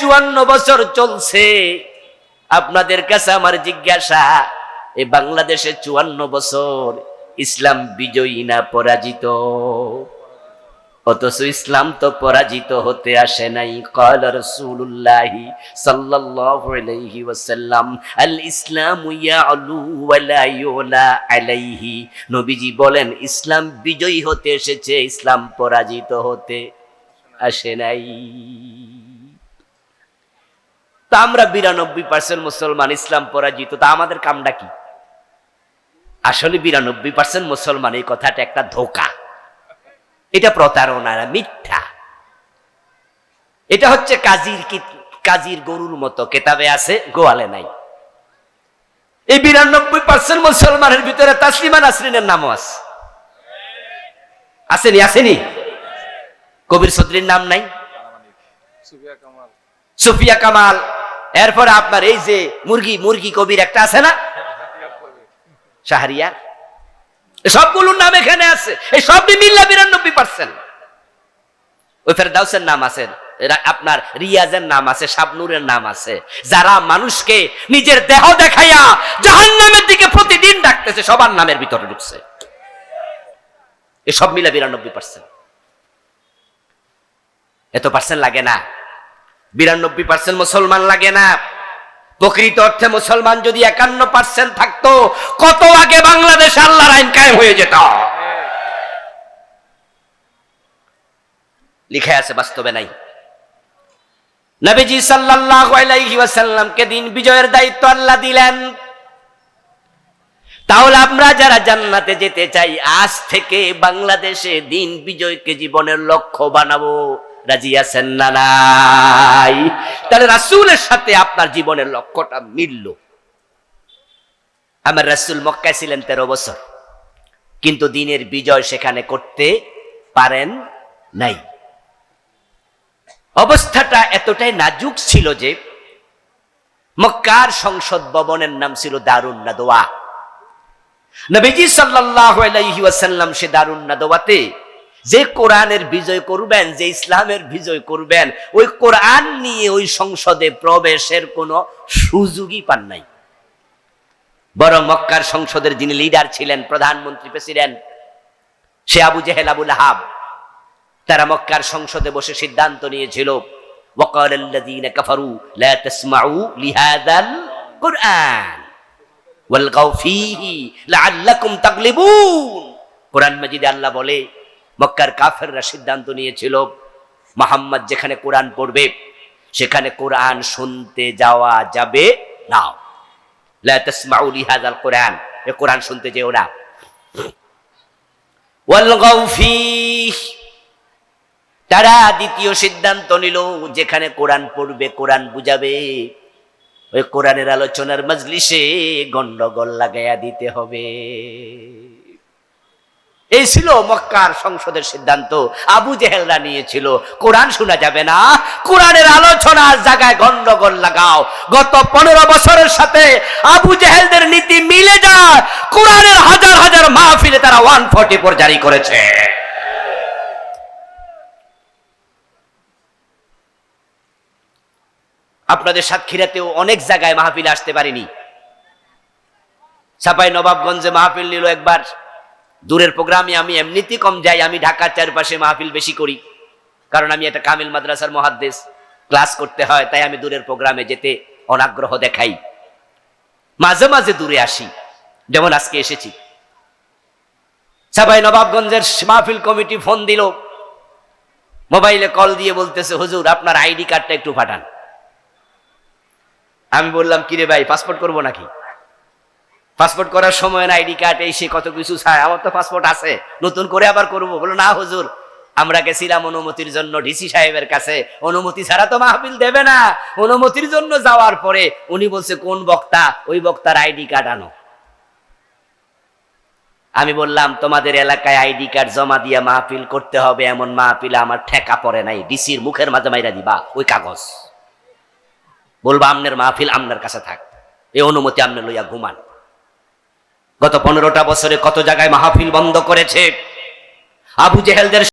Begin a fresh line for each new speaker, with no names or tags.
চুয়ান্ন বছর চলছে। আপনাদের কাছে আমার জিজ্ঞাসা, এ বাংলাদেশে চুয়ান্ন বছর ইসলাম বিজয়ী না পরাজিত? অথচ ইসলাম তো পরাজিত হতে আসে নাই। কল রসুল্লাহি সাল্লাহি ওয়াসাল্লাম, আল ইসলাম আলাইহি। নবীজি বলেন, ইসলাম বিজয়ী হতে এসেছে, ইসলাম পরাজিত হতে আসে নাই। তা আমরা বিরানব্বই পার্সেন্ট মুসলমান ইসলাম পরাজিত, তা আমাদের কামটা কি? আসলে বিরানব্বই পার্সেন্ট মুসলমান, এই কথাটা একটা ধোকা। এটা প্রতারণা মিথ্যা। এটা হচ্ছে কাজীর কাজীর গরুর মতো, কেতাবে আছে, গোয়ালে নাই। এই বিরানব্বই পার্সেন্ট মুসলমানের ভিতরে তাসলিমা নাসরিনের নামও আছে। আসেনি আসেনি? কবির সদরির নাম নাই?
সুফিয়া কামাল।
সুফিয়া কামাল। এরপর আপনার এই যে মুরগি মুরগি কবির একটা আছে না? শাহরিয়া সবগুলোর নাম এখানে আছে। এই সবই মিল্লা বিরানব্বই পার্সেন্ট। ওই ফেরদাউসের নাম আছে আপনার রিয়াজের নাম আছে নাম আছে। যারা মানুষকে নিজের দেহ দেখাইয়া জাহান নামের দিকে প্রতিদিন ডাকতেছে, সবার নামের ভিতরে ঢুকছে। এসব মিলে বিরানব্বই পার্সেন্ট। এত পার্সেন্ট লাগে না। বিরানব্বই পার্সেন্ট মুসলমান লাগে না। প্রকৃত অর্থে মুসলমান যদি একান্ন পার্সেন্ট থাকতো, কত আগে বাংলাদেশ আল্লাহর আইন কায়েম হয়ে যেত? লিখে আছে, বাস্তবে নাই। নবীজি সাল্লাল্লাহু আলাইহি ওয়াসাল্লামকে দিন বিজয়ের দায়িত্ব আল্লাহ দিলেন। তাহলে আমরা যারা জান্নাতে যেতে চাই, আজ থেকে বাংলাদেশে দিন বিজয়কে জীবনের লক্ষ্য বানাবো। রাজি আছেন না নাই। তাহলে রাসূলের সাথে আপনার জীবনের লক্ষ্যটা মিলল। আমার রাসূল মক্কায় ছিলেন তেরো বছর। কিন্তু দিনের বিজয় সেখানে করতে পারেন নাই। অবস্থাটা এতটাই নাজুক ছিল যে মক্কার সংসদ ভবনের নাম ছিল দারুণ নাদোয়া নবীজি ওয়াসাল্লাম সে দারুণ নাদওয়াতে যে কোরআনের বিজয় করবেন, যে ইসলামের বিজয় করবেন, ওই কোরআন নিয়ে ওই সংসদে প্রবেশের কোনো সুযোগই পান নাই। বড় মক্কার সংসদের যিনি লিডার ছিলেন, প্রধানমন্ত্রী, প্রেসিডেন্ট, সে আবু জেহেল, আবুল হাব তারা মক্কার সংসদে বসে সিদ্ধান্ত নিয়েছিল কোরআন মজিদে আল্লাহ বলে মক্কার কাফেররা সিদ্ধান্ত নিয়েছিল, মোহাম্মদ যেখানে কোরআন পড়বে, সেখানে কোরআন শুনতে যাওয়া যাবে না। কোরআন, এ কোরআন শুনতে যেও না। তারা দ্বিতীয় সিদ্ধান্ত নিল যেখানে কোরআন পড়বে, কোরআন বুঝাবে। ওই কোরআনের আলোচনার মজলিসে গন্ডগোল লাগাইয়া দিতে হবে। এই ছিল মক্কার সংসদের সিদ্ধান্ত। আবু জেহেলরা নিয়েছিল। কোরআন শোনা যাবে না। কোরআনের আলোচনার জায়গায় গন্ডগোল লাগাও। গত পনেরো বছরের সাথে আবু জেহেলদের নীতি মিলে যায়। কোরআনের হাজার হাজার মাহফিলে তারা ওয়ান ফর্টি ফোর জারি করেছে। আপনাদের সাতক্ষীরাতেও অনেক জায়গায় মাহফিল আসতে পারিনি। সাপাই নবাবগঞ্জে মাহফিল নিল একবার। দূরের প্রোগ্রামে আমি এমনিতেই কম যাই, আমি ঢাকার চারপাশে মাহফিল বেশি করি। কারণ আমি একটা কামিল মাদ্রাসার মহাদ্দেশ। ক্লাস করতে হয়, তাই আমি দূরের প্রোগ্রামে যেতে অনাগ্রহ দেখাই। মাঝে মাঝে দূরে আসি, যেমন আজকে এসেছি। সাপাই নবাবগঞ্জের মাহফিল কমিটি ফোন দিল। মোবাইলে কল দিয়ে বলতেছে, হুজুর, আপনার আইডি কার্ডটা একটু পাঠান। আমি বললাম, কিরে ভাই, পাসপোর্ট করব নাকি? পাসপোর্ট করার সময় না আইডি কার্ড এই সে কত কিছু চায়? আমার তো পাসপোর্ট আছে। নতুন করে আবার করব। বলো, না, হুজুর, আমরা গেছিলাম অনুমতির জন্য ডিসি সাহেবের কাছে। অনুমতি ছাড়া তো মাহফিল দেবে না। অনুমতির জন্য যাওয়ার পরে উনি বলছে, কোন বক্তা? ওই বক্তার আইডি কার্ড আনো। আমি বললাম, তোমাদের এলাকায় আইডি কার্ড জমা দিয়ে মাহফিল করতে হবে। এমন মাহফিল আমার ঠেকা পড়ে নাই। ডিসির মুখের মাঝে মাইরা দিবা, ওই কাগজ। বলব, আমনের মাহফিল আমনের কাছে থাক। এই অনুমতি আমনে লইয়া ঘুমান। গত পনেরোটা বছরে কত জায়গায় মাহফিল বন্ধ করেছে? আবু জেহেলদের